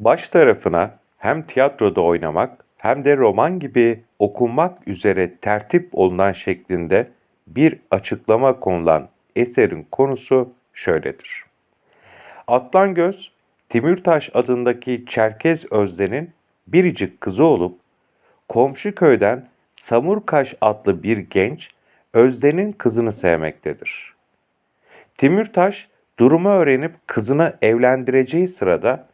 Baş tarafına hem tiyatroda oynamak hem de roman gibi okunmak üzere tertip olunan şeklinde bir açıklama konulan eserin konusu şöyledir. Aslangöz, Timürtaş adındaki Çerkez Özde'nin biricik kızı olup komşu köyden Samurkaş adlı bir genç Özde'nin kızını sevmektedir. Timürtaş durumu öğrenip kızını evlendireceği sırada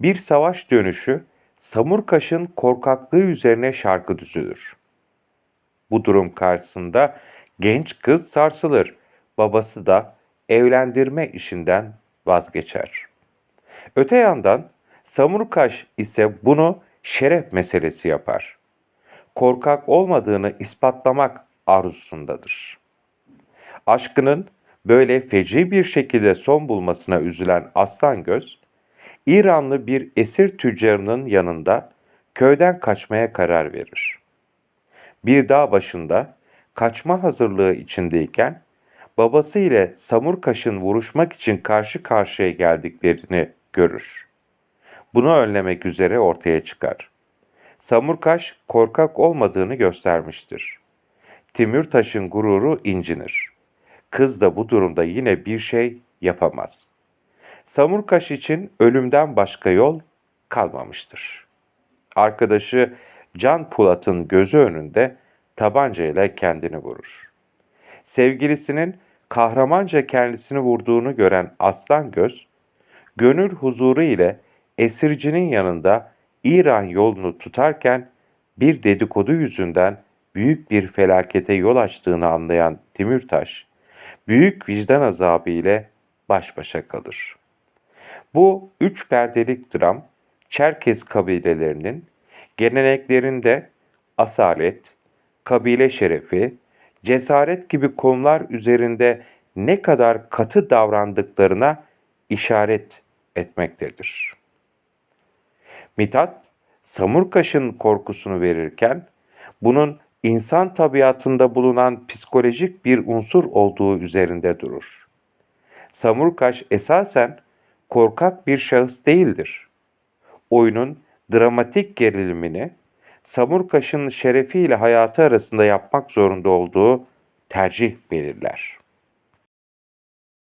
bir savaş dönüşü Samurkaş'ın korkaklığı üzerine şarkı düzülür. Bu durum karşısında genç kız sarsılır. Babası da evlendirme işinden vazgeçer. Öte yandan Samurkaş ise bunu şeref meselesi yapar. Korkak olmadığını ispatlamak arzusundadır. Aşkının böyle feci bir şekilde son bulmasına üzülen Aslangöz, İranlı bir esir tüccarının yanında köyden kaçmaya karar verir. Bir dağ başında kaçma hazırlığı içindeyken babası ile Samurkaş'ın vuruşmak için karşı karşıya geldiklerini görür. Bunu önlemek üzere ortaya çıkar. Samurkaş korkak olmadığını göstermiştir. Timürtaş'ın gururu incinir. Kız da bu durumda yine bir şey yapamaz. Samurkaş için ölümden başka yol kalmamıştır. Arkadaşı Can Pulat'ın gözü önünde tabancayla kendini vurur. Sevgilisinin kahramanca kendisini vurduğunu gören Aslan Göz, gönül huzuru ile esircinin yanında İran yolunu tutarken bir dedikodu yüzünden büyük bir felakete yol açtığını anlayan Timürtaş, büyük vicdan azabı ile baş başa kalır. Bu üç perdelik dram, Çerkez kabilelerinin geleneklerinde asalet, kabile şerefi, cesaret gibi konular üzerinde ne kadar katı davrandıklarına işaret etmektedir. Mithat, Samurkaş'ın korkusunu verirken bunun insan tabiatında bulunan psikolojik bir unsur olduğu üzerinde durur. Samurkaş esasen korkak bir şahıs değildir. Oyunun dramatik gerilimini Samurkaş'ın şerefiyle hayatı arasında yapmak zorunda olduğu tercih belirler.